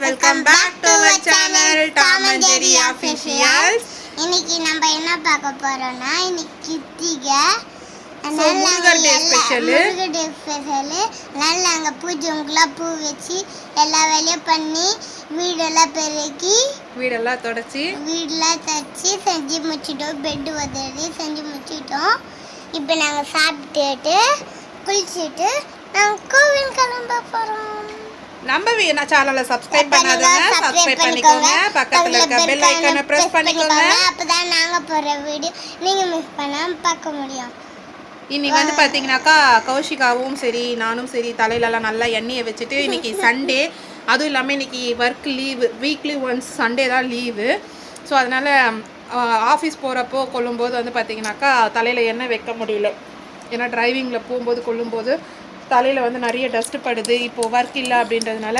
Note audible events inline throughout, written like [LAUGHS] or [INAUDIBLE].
Welcome back to our channel Tom and Jerry officials இன்னைக்கு நம்ம என்ன பார்க்க போறோம்னா இன்னைக்கு Krithigai So, Murugar. Murugar day special அதனால நாங்கள் பூஜைங்கெல்லாம் பூ வச்சு எல்லா வேலையும் பண்ணி வீடெல்லாம் பெருக்கி வீடெல்லாம் தொடச்சி. வீடெல்லாம் தச்சு செஞ்சு முடிச்சிட்டோம். பெட்டு உதறி செஞ்சு முடிச்சிட்டோம். இப்போ நாங்கள் சாப்பிட்டுட்டு குளிச்சுட்டு நாங்கள் கோவில் கிளம்ப போகிறோம் நம்ம வீணா சேனலை சப்ஸ்கிரைப் பண்ணாதவங்க சப்ஸ்கிரைப் பண்ணிக்கோங்க. பக்கத்துல இருக்க பெல் ஐகானை பிரஸ் பண்ணிக்கோங்க. அப்பதான் நாங்க போற வீடியோ நீங்க மிஸ் பண்ணாம பார்க்க முடியும். இன்னைக்கு வந்து பாத்தீங்கன்னாக்கா கௌஷிகாவும் சரி நானும் சரி தலையிலலாம் நல்லா எண்ணெயை வச்சுட்டு இன்னைக்கு சண்டே அதுவும் இல்லாமல் இன்னைக்கு work leave weekly once Sunday தான் லீவு ஸோ அதனால் ஆஃபீஸ் போகிறப்போ கொள்ளும்போது வந்து பார்த்தீங்கன்னாக்கா தலையில் எண்ணெய் வைக்க முடியல. ஏன்னா டிரைவிங்கில் போகும்போது கொள்ளும்போது தலையில் வந்து நிறைய டஸ்ட் படுது. இப்போது ஒர்க் இல்லை அப்படின்றதுனால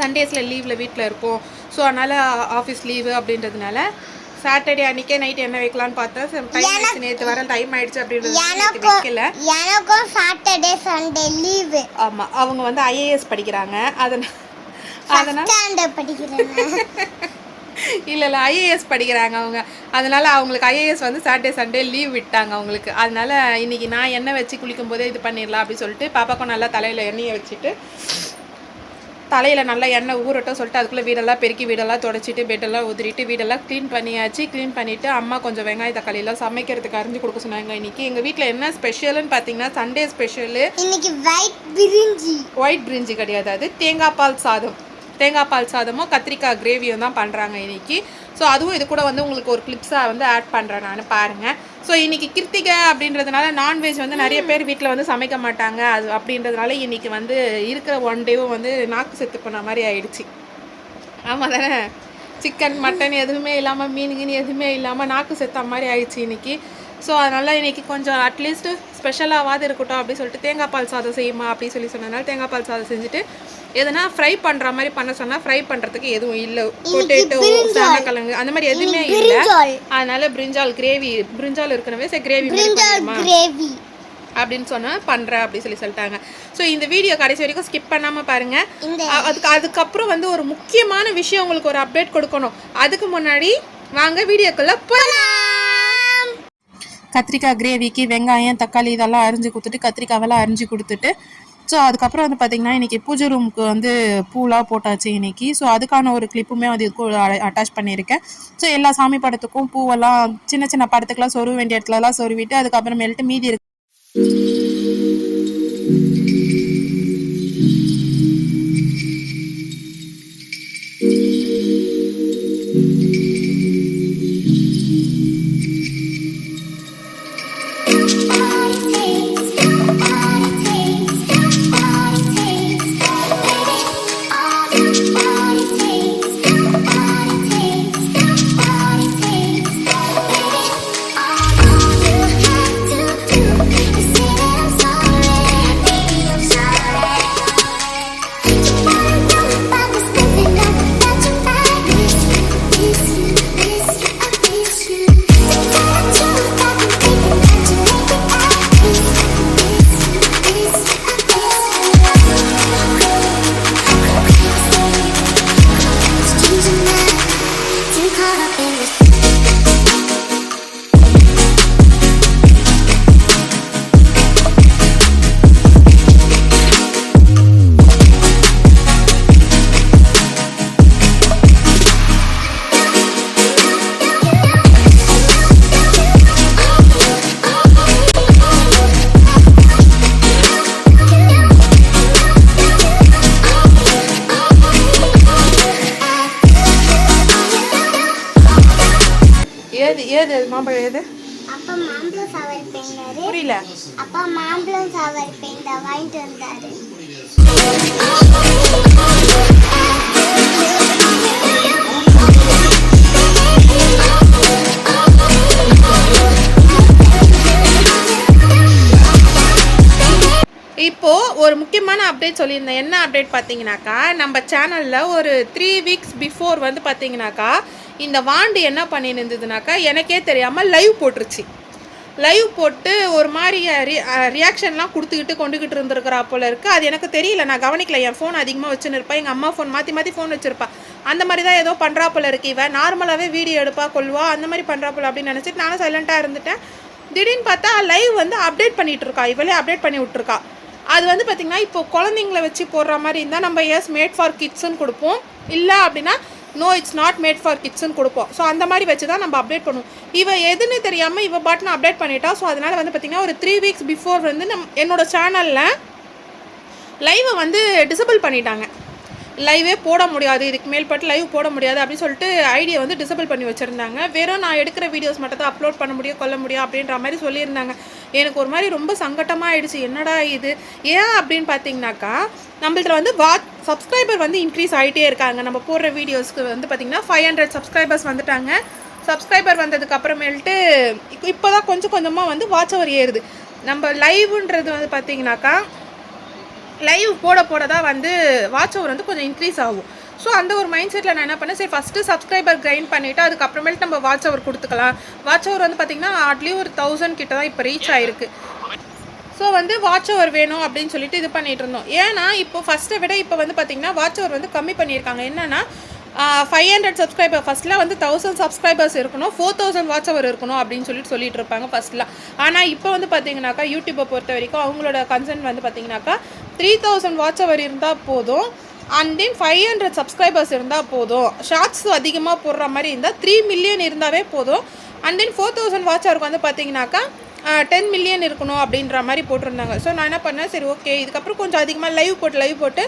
சண்டேஸில் லீவில் வீட்டில் இருப்போம். ஸோ அதனால் ஆஃபீஸ் லீவு அப்படின்றதுனால சாட்டர்டே அன்றைக்கே நைட் என்ன வைக்கலான்னு பார்த்தா டைம் ஆயிடுச்சு நேற்று வர டைம் ஆயிடுச்சு அப்படின்றது வைக்கல. எனக்கும் சாட்டர்டே சண்டே லீவு ஆமாம் அவங்க வந்து ஐஏஎஸ் படிக்கிறாங்க. அதனால் அதனால் படிக்கிறேன் [LAUGHS] இல்லை இல்லை ஐஏஎஸ் படிக்கிறாங்க அவங்க. அதனால அவங்களுக்கு ஐஏஎஸ் வந்து சாட்டர்டே சண்டே லீவ் விட்டாங்க அவங்களுக்கு. அதனால இன்னைக்கு நான் எண்ணெய் வச்சு குளிக்கும் போதே இது பண்ணிடலாம் அப்படின்னு சொல்லிட்டு பாப்பாக்கும் நல்லா தலையில் எண்ணெயை வச்சுட்டு தலையில் நல்லா எண்ணெய் ஊறட்டும் சொல்லிட்டு அதுக்குள்ளே வீடெல்லாம் பெருக்கி வீடெல்லாம் தொடச்சிட்டு பெட்டெல்லாம் உதிரிட்டு வீடெல்லாம் க்ளீன் பண்ணியாச்சு. க்ளீன் பண்ணிவிட்டு அம்மா கொஞ்சம் வெங்காய தக்காளியெல்லாம் சமைக்கிறதுக்கு அரிஞ்சு கொடுக்க சொன்னாங்க இன்னைக்கு. எங்கள் வீட்டில் என்ன ஸ்பெஷல்னு பார்த்தீங்கன்னா சண்டே ஸ்பெஷலு இன்னைக்கு ஒயிட் பிரிஞ்சி ஒயிட் பிரிஞ்சி கிடையாது. அது தேங்காய் பால் சாதம். தேங்காய் பால் சாதமும் கத்திரிக்காய் கிரேவியும் தான் பண்ணுறாங்க இன்றைக்கி ஸோ அதுவும் இது கூட வந்து உங்களுக்கு ஒரு கிளிப்ஸாக வந்து ஆட் பண்ணுறேன் நான் பாருங்கள் ஸோ இன்றைக்கி கிருத்திகை அப்படின்றதுனால நான்வெஜ் வந்து நிறைய பேர் வீட்டில் வந்து சமைக்க மாட்டாங்க. அது அப்படின்றதுனால இன்றைக்கி வந்து இருக்கிற ஒன் டேவும் வந்து நாக்கு செத்து போன மாதிரி ஆயிடுச்சு. ஆமாம் தானே? சிக்கன் மட்டன் எதுவுமே இல்லாமல் மீன் கீன் எதுவுமே இல்லாமல் நாக்கு செத்த மாதிரி ஆயிடுச்சு இன்றைக்கி ஸோ அதனால் இன்னைக்கு கொஞ்சம் அட்லீஸ்ட் ஸ்பெஷலாகாவது இருக்கட்டும் அப்படின்னு சொல்லிட்டு தேங்காய் பால் சாதம் செய்யுமா அப்படின்னு சொல்லி சொன்னதுனால தேங்காய் பால் சாதம் செஞ்சுட்டு எதனா ஃப்ரை பண்ணுற மாதிரி பண்ண சொன்னால் ஃப்ரை பண்ணுறதுக்கு எதுவும் இல்லை. பொட்டேட்டோ சேனக்கிழங்கு அந்த மாதிரி எதுவுமே இல்லை. அதனால பிரிஞ்சால் கிரேவி பிரிஞ்சால் இருக்கனவே சரி கிரேவி கிரேவி அப்படின்னு சொன்னா பண்ணுறேன் அப்படின்னு சொல்லி சொல்லிட்டாங்க. ஸோ இந்த வீடியோ கடைசி வரைக்கும் ஸ்கிப் பண்ணாமல் பாருங்கள் இந்த அ- அதுக்கு அதுக்கப்புறம் வந்து ஒரு முக்கியமான விஷயம் உங்களுக்கு ஒரு அப்டேட் கொடுக்கணும். அதுக்கு முன்னாடி வாங்க வீடியோக்குள்ள போகலாம் கத்திரிக்காய் கிரேவிக்கு வெங்காயம் தக்காளி இதெல்லாம் அரிஞ்சு கொடுத்துட்டு கத்திரிக்காவெல்லாம் அரிஞ்சு கொடுத்துட்டு. ஸோ அதுக்கப்புறம் வந்து பார்த்தீங்கன்னா இன்றைக்கி பூஜை ரூமுக்கு வந்து பூலாம் போட்டாச்சு இன்னைக்கு. ஸோ அதுக்கான ஒரு கிளிப்புமே வந்து இதுக்கு அட்டாச் பண்ணியிருக்கேன். ஸோ எல்லா சாமி படத்துக்கும் பூவெல்லாம் சின்ன சின்ன படத்துக்கெல்லாம் சொருவ வேண்டிய இடத்துலலாம் சொருவிட்டு அதுக்கப்புறமேல்ட்டு மீதி இருக்கு மாம்பழம் ஏது அப்பா மாம்பழம் சாவல் பெயிண்டாரு புரியல. அப்பா மாம்பழம் சாவல் பெயிண்டா வாங்கிட்டு வந்தாரு. ஒரு முக்கியமான அப்டேட் சொல்லியிருந்தேன். என்ன அப்டேட் பார்த்தீங்கன்னாக்கா நம்ம சேனலில் ஒரு த்ரீ வீக்ஸ் பிஃபோர் வந்து பார்த்தீங்கன்னாக்கா இந்த வாண்டு என்ன பண்ணியிருந்ததுனாக்கா எனக்கே தெரியாமல் லைவ் போட்டுருச்சு. லைவ் போட்டு ஒரு மாதிரி ரியாக்ஷன்லாம் கொடுத்துக்கிட்டு கொண்டுக்கிட்டு இருந்திருக்கிறா போல இருக்குது அது எனக்கு தெரியல. நான் கவனிக்கல. என் ஃபோன் அதிகமாக வச்சுன்னு இருப்பேன் எங்கள் அம்மா ஃபோன் மாற்றி மாற்றி ஃபோன் வச்சுருப்பா. அந்த மாதிரி தான் ஏதோ பண்ணுறா போல இருக்கு இவன் நார்மலாகவே வீடியோ எடுப்பா கொள்வா அந்த மாதிரி பண்ணுறா போல அப்படின்னு நினச்சிட்டு நானும் சைலண்ட்டாக இருந்துட்டேன். திடீர்னு பார்த்தா லைவ் வந்து அப்டேட் பண்ணிட்டு இருக்கா. இவளே அப்டேட் பண்ணி விட்ருக்கா அது வந்து பார்த்திங்கன்னா இப்போ குழந்தைங்கள வச்சு போடுற மாதிரி இருந்தால் நம்ம எஸ் மேட் ஃபார் கிட்ஸுன்னு கொடுப்போம். இல்லை அப்படின்னா no it's not made for கிட்ஸுன்னு கொடுப்போம். ஸோ அந்த மாதிரி வச்சு தான் நம்ம அப்டேட் பண்ணுவோம். இவ எதுன்னு தெரியாமல் இவ பாட்டுன்னு அப்டேட் பண்ணிட்டா ஸோ அதனால் வந்து பார்த்திங்கன்னா ஒரு த்ரீ வீக்ஸ் பிஃபோர் வந்து நம் என்னோட சேனலில் லைவை வந்து டிசபிள் பண்ணிட்டாங்க. லைவே போட முடியாது. இதுக்கு மேல்பட்டு லைவ் போட முடியாது அப்படின்னு சொல்லிட்டு ஐடியை வந்து டிசபிள் பண்ணி வச்சுருந்தாங்க. வெறும் நான் எடுக்கிற வீடியோஸ் மட்டும் தான் அப்லோட் பண்ண முடியும் கொல்ல முடியும் அப்படின்ற மாதிரி சொல்லியிருந்தாங்க. எனக்கு ஒரு மாதிரி ரொம்ப சங்கட்டமாக ஆயிடுச்சு என்னடா இது? ஏன் அப்படின்னு பார்த்தீங்கன்னாக்கா நம்மளதுல வந்து வா சப்ஸ்கிரைபர் வந்து இன்க்ரீஸ் ஆகிட்டே இருக்காங்க. நம்ம போடுற வீடியோஸ்க்கு வந்து பார்த்திங்கன்னா ஃபைவ் ஹண்ட்ரட் சப்ஸ்கிரைபர்ஸ் வந்துட்டாங்க. சப்ஸ்கிரைபர் வந்ததுக்கு அப்புறமேல்ட்டு இப்போ தான் கொஞ்சம் கொஞ்சமாக வந்து வாட்ச் அவர் ஏறுது. நம்ம லைவ்ன்றது வந்து பார்த்திங்கனாக்கா லைவ் போட போட தான் வந்து வாட்ச் ஓவர் வந்து கொஞ்சம் இன்க்ரீஸ் ஆகும். ஸோ அந்த ஒரு மைண்ட் செட்டில் நான் என்ன பண்ணேன்? சரி ஃபஸ்ட்டு சப்ஸ்கிரைபர் கிரைண்ட் பண்ணிவிட்டு அதுக்கப்புறமேட்டு நம்ம வாட்ச் அவர் கொடுத்துக்கலாம். வாட்ச் அவர் வந்து பார்த்திங்கன்னா அட்லி ஒரு தௌசண்ட் கிட்ட தான் இப்போ ரீச் ஆயிருக்கு. ஸோ வந்து வாட்ச் ஓவர் வேணும் அப்படின்னு சொல்லிட்டு இது பண்ணிட்டு இருந்தோம். ஏன்னா இப்போ ஃபஸ்ட்டை விட இப்போ வந்து பார்த்திங்கன்னா வாட்ச் ஓவர் வந்து கம்மி பண்ணியிருக்காங்க. என்னென்னா ஃபைவ் ஹண்ட்ரட் சப்ஸ்கிரைபர் ஃபஸ்ட்டில் வந்து தௌசண்ட் சப்ஸ்கிரைபர்ஸ் இருக்கணும் ஃபோர் தௌசண்ட் வாட்ச் அவர் இருக்கணும் அப்படின்னு சொல்லிட்டு சொல்லிட்டு இருப்பாங்க ஃபஸ்ட்டில் ஆனால் இப்போ வந்து பார்த்தீங்கன்னாக்கா யூடியூப்பை பொறுத்த வரைக்கும் அவங்களோட கன்சர்ன் வந்து பார்த்தீங்கன்னாக்கா த்ரீ தௌசண்ட் வாட்ச் அவர் இருந்தால் போதும். And then five hundred subscribers இருந்தால் போதும். ஷார்ட்ஸ் அதிகமாக போடுற மாதிரி இருந்தால் த்ரீ மில்லியன் இருந்தாவே போதும். And then four thousand watch அவருக்கு வந்து பார்த்தீங்கன்னாக்கா டென் மில்லியன் இருக்கணும் அப்படின்ற மாதிரி போட்டிருந்தாங்க. ஸோ நான் என்ன பண்ணேன்? சரி ஓகே இதுக்கப்புறம் கொஞ்சம் அதிகமாக லைவ் போட்டு லைவ் போட்டு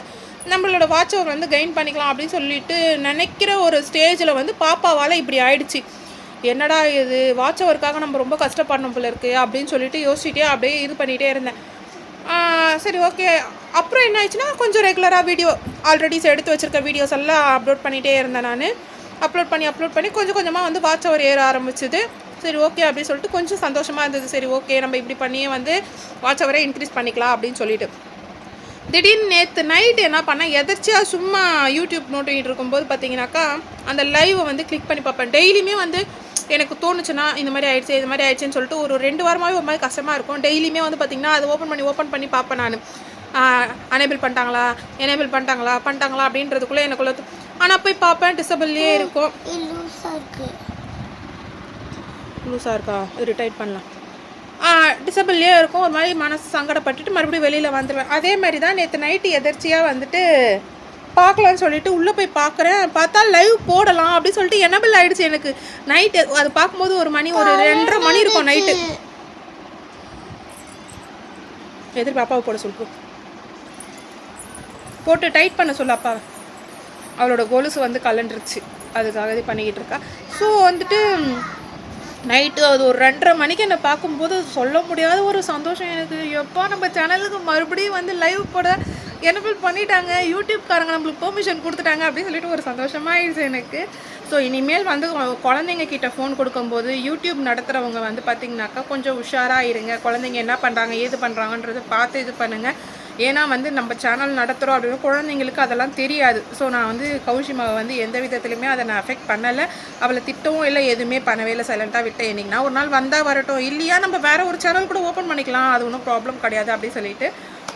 நம்மளோட வாட்ச் அவர் வந்து கெயின் பண்ணிக்கலாம் அப்படின்னு சொல்லிட்டு நினைக்கிற ஒரு ஸ்டேஜில் வந்து பாப்பாவால் இப்படி ஆயிடுச்சு. என்னடா இது? வாட்ச் அவருக்காக நம்ம ரொம்ப கஷ்டப்படணும் போல இருக்குது அப்படின்னு சொல்லிட்டு யோசிச்சுட்டே அப்படியே இது பண்ணிகிட்டே இருந்தேன். சரி ஓகே அப்புறம் என்ன ஆயிடுச்சுன்னா கொஞ்சம் ரெகுலராக வீடியோ ஆல்ரெடி எடுத்து வச்சுருக்க வீடியோஸ் எல்லாம் அப்லோட் பண்ணிகிட்டே இருந்தேன் நான். அப்லோட் பண்ணி அப்லோட் பண்ணி கொஞ்சம் கொஞ்சமாக வந்து வாட்ச் அவர் ஏற ஆரம்பிச்சுது. சரி ஓகே அப்படின்னு சொல்லிட்டு கொஞ்சம் சந்தோஷமாக இருந்தது. சரி ஓகே நம்ம இப்படி பண்ணியே வந்து வாட்ச் அவரே இன்க்ரீஸ் பண்ணிக்கலாம் அப்படின்னு சொல்லிட்டு. திடீர்னு நேற்று நைட் என்ன பண்ணேன் எதர்ச்சியாக சும்மா யூடியூப் நோட்டிட்டு இருக்கும்போது பார்த்தீங்கன்னாக்கா அந்த லைவை வந்து கிளிக் பண்ணி பார்ப்பேன். டெய்லியுமே வந்து எனக்கு தோணுச்சுன்னா இந்த மாதிரி ஆயிடுச்சு இந்த மாதிரி ஆயிடுச்சுன்னு சொல்லிட்டு ஒரு ரெண்டு வாரமாகவே ஒரு மாதிரி கஷ்டமாக இருக்கும். டெய்லியுமே வந்து பார்த்தீங்கன்னா அதை ஓப்பன் பண்ணி ஓப்பன் பண்ணி பார்ப்பேன் நான். அனேபிள் பண்ணிட்டாங்களா? எனேபிள் பண்ணிட்டாங்களா? பண்ணிட்டாங்களா? அப்படின்றதுக்குள்ளே எனக்குள்ள ஆனால் போய் பார்ப்பேன் டிசபிள்லேயே இருக்கும். லூஸாக இருக்கு. லூஸாக இருக்கா? இது டைட் பண்ணலாம். டிசபிள்லேயே இருக்கும். ஒரு மாதிரி மனசு சங்கடப்பட்டுட்டு மறுபடியும் வெளியில் வந்துடுவேன் அதே மாதிரி தான் நேற்று நைட்டு எதர்ச்சியாக வந்துட்டு பார்க்கலான்னு சொல்லிட்டு உள்ளே போய் பார்க்குறேன். பார்த்தா லைவ் போடலாம் அப்படின்னு சொல்லிட்டு எனபிள் ஆகிடுச்சு எனக்கு. நைட்டு அது பார்க்கும்போது ஒரு மணி ஒரு ரெண்டரை மணி இருக்கும் நைட்டு எதிர் பாப்பாவை போட சொல்லு போட்டு டைட் பண்ண சொல்லு அப்பா அவளோட கொலுசு வந்து கலண்டுருச்சு. அதுக்காக இது பண்ணிக்கிட்டு இருக்கா. ஸோ வந்துட்டு நைட்டு அது ஒரு ரெண்டரை மணிக்கு என்னை பார்க்கும்போது சொல்ல முடியாத ஒரு சந்தோஷம் எனக்கு. எப்போ நம்ம சேனலுக்கு மறுபடியும் வந்து லைவ் போட எனபிள் பண்ணிட்டாங்க. யூடியூப்காரங்க நம்மளுக்கு பெர்மிஷன் கொடுத்துட்டாங்க அப்படின்னு சொல்லிட்டு ஒரு சந்தோஷமாயிடுச்சு எனக்கு. ஸோ இனிமேல் வந்து குழந்தைங்க கிட்ட ஃபோன் கொடுக்கும்போது யூடியூப் நடத்துகிறவங்க வந்து பார்த்திங்கனாக்கா கொஞ்சம் உஷாராக இருங்க குழந்தைங்க என்ன பண்ணுறாங்க ஏது பண்ணுறாங்கன்றதை பார்த்து இது பண்ணுங்கள் ஏன்னா வந்து நம்ம சேனல் நடத்துகிறோம் அப்படின்னு குழந்தைங்களுக்கு அதெல்லாம் தெரியாது. ஸோ நான் வந்து கௌஷிமாவை வந்து எந்த விதத்துலையுமே அதை நான் அஃபெக்ட் பண்ணலை. அவளை திட்டவும் இல்லை எதுவுமே பண்ணவே இல்லை. சைலண்ட்டாக விட்டேன். என்னைக்குனா ஒரு நாள் வந்தால் வரட்டும். இல்லையா நம்ம வேறு ஒரு சேனல் கூட ஓப்பன் பண்ணிக்கலாம். அது ஒன்றும் ப்ராப்ளம் கிடையாது அப்படின்னு சொல்லிட்டு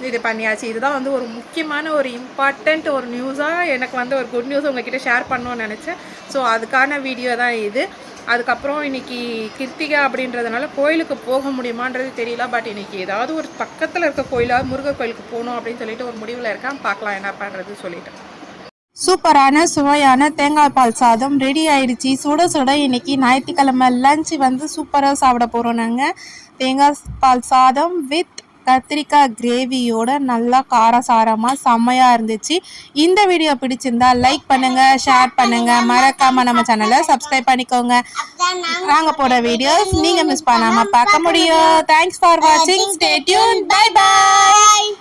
இது பண்ணியாச்சு. இதுதான் வந்து ஒரு முக்கியமான ஒரு இம்பார்ட்டண்ட் ஒரு நியூஸாக எனக்கு வந்து ஒரு குட் நியூஸ் உங்ககிட்ட ஷேர் பண்ணணும்னு நினச்சேன். ஸோ அதுக்கான வீடியோ தான் இது. அதுக்கப்புறம் இன்னைக்கு கிருத்திகா அப்படின்றதுனால கோயிலுக்கு போக முடியுமான்றது தெரியல. பட் இன்னைக்கு ஏதாவது ஒரு பக்கத்தில் இருக்க கோயிலாக முருகர் கோயிலுக்கு போகணும் அப்படின்னு சொல்லிட்டு ஒரு முடிவில் இருக்கான். பார்க்கலாம் என்ன பண்ணுறது சொல்லிட்டு. சூப்பரான சுவையான தேங்காய் பால் சாதம் ரெடி ஆயிடுச்சு. சுட சுட இன்னைக்கு ஞாயிற்றுக்கிழமை லஞ்ச் வந்து சூப்பராக சாப்பிட போகிறோம் நாங்கள் தேங்காய் பால் சாதம் வித் கத்திரிக்காய் கிரேவியோட நல்லா காரசாரமாக செம்மையாக இருந்துச்சு. இந்த வீடியோ பிடிச்சிருந்தா லைக் பண்ணுங்கள் ஷேர் பண்ணுங்கள் மறக்காமல் நம்ம சேனலை சப்ஸ்கிரைப் பண்ணிக்கோங்க. நாங்கள் போட வீடியோஸ் நீங்கள் மிஸ் பண்ணாமல் பார்க்க முடியும். தேங்க்ஸ் ஃபார் வாட்சிங் ஸ்டேட்யூன் பை பாய்